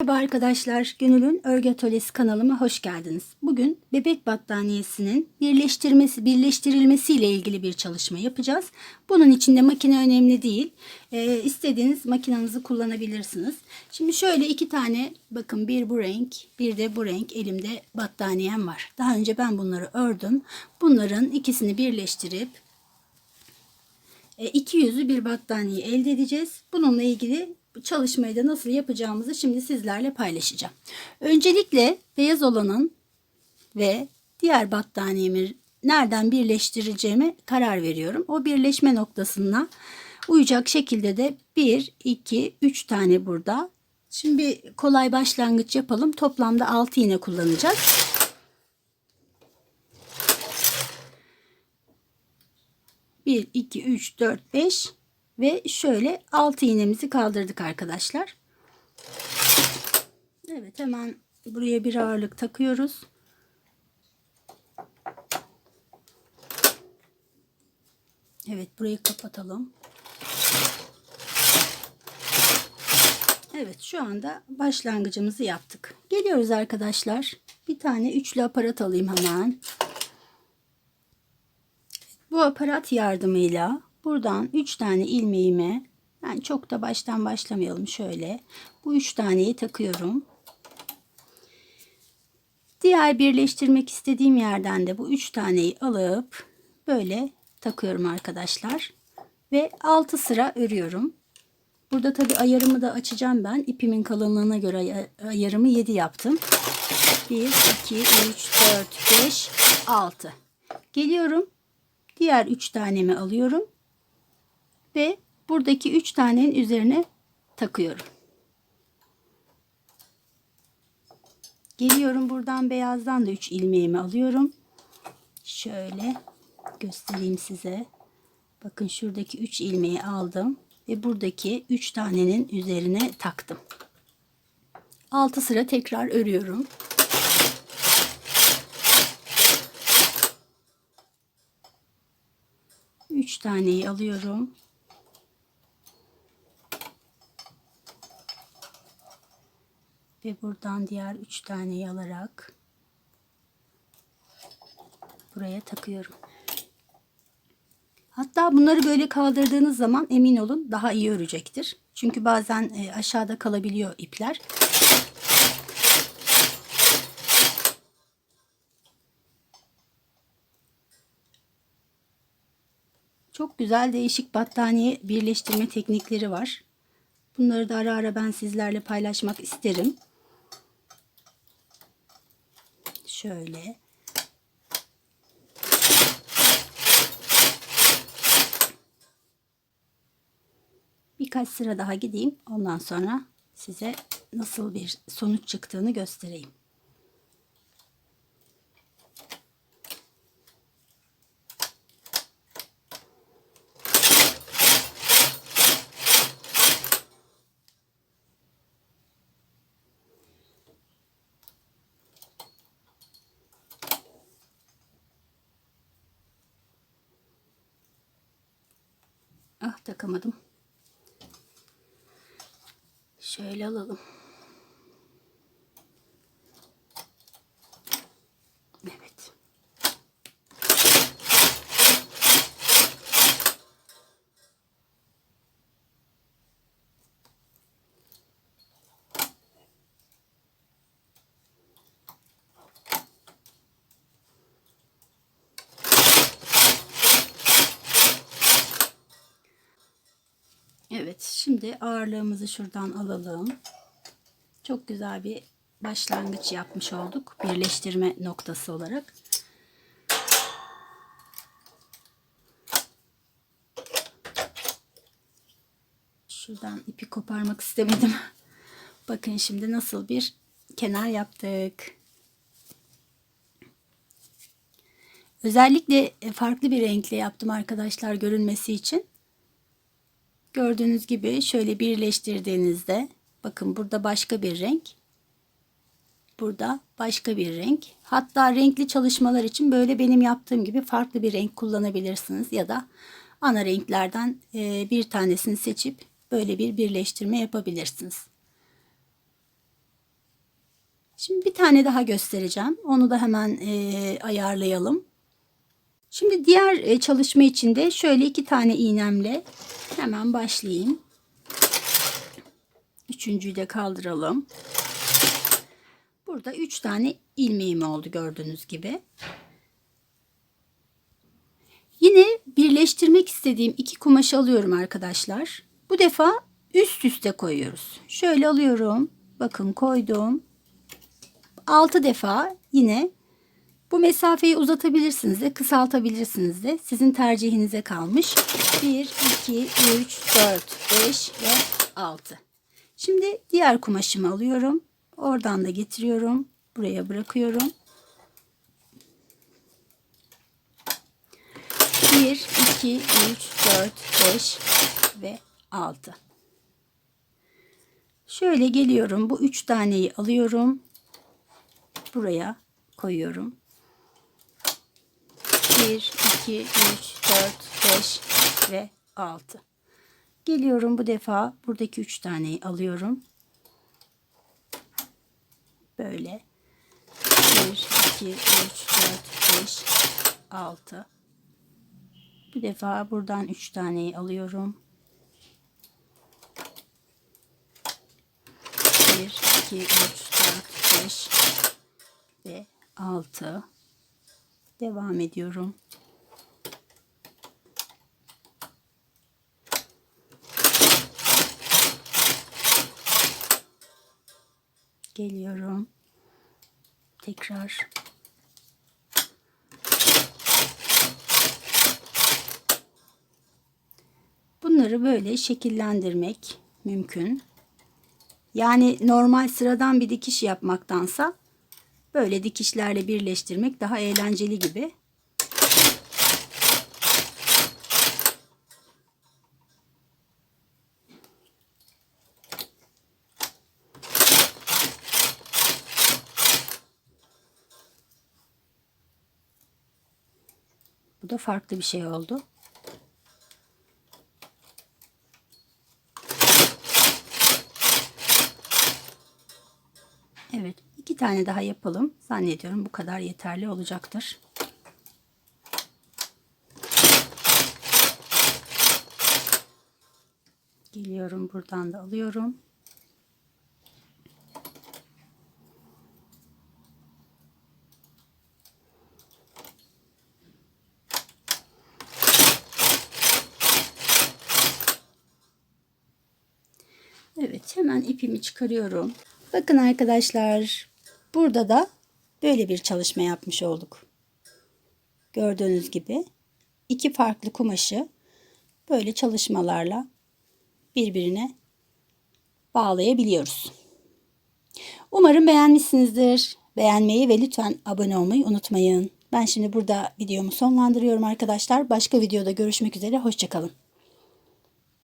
Merhaba arkadaşlar, Gönül'ün Örgü Atölyesi kanalıma hoş geldiniz. Bugün bebek battaniyesinin birleştirmesi, birleştirilmesi ile ilgili bir çalışma yapacağız. Bunun için de makine önemli değil. Ee, istediğiniz makinenizi kullanabilirsiniz. Şimdi şöyle iki tane, bakın bir bu renk, bir de bu renk elimde battaniyem var. Daha önce ben bunları ördüm. Bunların ikisini birleştirip e, iki yüzlü bir battaniye elde edeceğiz. Bununla ilgili çalışmayı da nasıl yapacağımızı şimdi sizlerle paylaşacağım. Öncelikle beyaz olanın ve diğer battaniyemi nereden birleştireceğime karar veriyorum. O birleşme noktasına uyacak şekilde de 1, 2, 3 tane burada. Şimdi bir kolay başlangıç yapalım. Toplamda 6 iğne kullanacağız. Bir, iki, üç, dört, beş ve şöyle 6 iğnemizi kaldırdık arkadaşlar. Evet hemen buraya bir ağırlık takıyoruz. Evet burayı kapatalım. Evet şu anda başlangıcımızı yaptık. Geliyoruz arkadaşlar. Bir tane üçlü aparat alayım hemen. Bu aparat yardımıyla buradan 3 tane ilmeğimi ben çok da baştan başlamayalım şöyle. Bu 3 taneyi takıyorum. Diğer birleştirmek istediğim yerden de bu 3 taneyi alıp böyle takıyorum arkadaşlar. Ve 6 sıra örüyorum. Burada tabi ayarımı da açacağım ben. İpimin kalınlığına göre ayarımı 7 yaptım. 1, 2, 3, 4, 5, 6. Geliyorum. Diğer 3 tanemi alıyorum. Ve buradaki 3 tanenin üzerine takıyorum. Geliyorum buradan beyazdan da 3 ilmeğimi alıyorum. Şöyle göstereyim size. Bakın şuradaki 3 ilmeği aldım ve buradaki 3 tanenin üzerine taktım. 6 sıra tekrar örüyorum. Üç taneyi alıyorum. Ve buradan diğer üç taneyi alarak buraya takıyorum. Hatta bunları böyle kaldırdığınız zaman emin olun daha iyi örecektir. Çünkü bazen e, aşağıda kalabiliyor ipler. Çok güzel değişik battaniye birleştirme teknikleri var. Bunları da ara ara ben sizlerle paylaşmak isterim. Şöyle. Birkaç sıra daha gideyim. Ondan sonra size nasıl bir sonuç çıktığını göstereyim. Takamadım. Şöyle alalım. Evet. Evet şimdi ağırlığımızı şuradan alalım. Çok güzel bir başlangıç yapmış olduk. Birleştirme noktası olarak. Şuradan ipi koparmak istemedim. Bakın şimdi nasıl bir kenar yaptık. Özellikle farklı bir renkle yaptım arkadaşlar görünmesi için. Gördüğünüz gibi şöyle birleştirdiğinizde bakın burada başka bir renk. Burada başka bir renk. Hatta renkli çalışmalar için böyle benim yaptığım gibi farklı bir renk kullanabilirsiniz ya da ana renklerden bir tanesini seçip böyle bir birleştirme yapabilirsiniz. Şimdi bir tane daha göstereceğim. Onu da hemen e, ayarlayalım. Şimdi diğer e, çalışma için de şöyle iki tane iğnemle hemen başlayayım. Üçüncüyü de kaldıralım. Burada üç tane ilmeğim oldu gördüğünüz gibi. Yine birleştirmek istediğim iki kumaşı alıyorum arkadaşlar. Bu defa üst üste koyuyoruz. Şöyle alıyorum. Bakın koydum. 6 defa yine bu mesafeyi uzatabilirsiniz de kısaltabilirsiniz de. Sizin tercihinize kalmış. 1, 2, 3, 4, 5 ve 6. Şimdi diğer kumaşımı alıyorum. Oradan da getiriyorum. Buraya bırakıyorum. 1, 2, 3, 4, 5 ve 6. Şöyle geliyorum. Bu üç taneyi alıyorum. Buraya koyuyorum. 1, 2, 3, 4, 5 ve 6. Geliyorum bu defa buradaki üç taneyi alıyorum. Böyle. 1, 2, 3, 4, 5, 6. Bu defa buradan 3 taneyi alıyorum. 1, 2, 3, 4, 5 ve 6. Devam ediyorum. Geliyorum. Tekrar Bunları böyle şekillendirmek mümkün. Yani normal sıradan bir dikiş yapmaktansa böyle dikişlerle birleştirmek daha eğlenceli gibi. Bu da farklı bir şey oldu. Evet, iki tane daha yapalım. Zannediyorum bu kadar yeterli olacaktır. Geliyorum buradan da alıyorum. Evet hemen ipimi çıkarıyorum. Bakın arkadaşlar burada da böyle bir çalışma yapmış olduk. Gördüğünüz gibi iki farklı kumaşı böyle çalışmalarla birbirine bağlayabiliyoruz. Umarım beğenmişsinizdir. Beğenmeyi ve lütfen abone olmayı unutmayın. Ben şimdi burada videomu sonlandırıyorum arkadaşlar. Başka videoda görüşmek üzere. Hoşçakalın.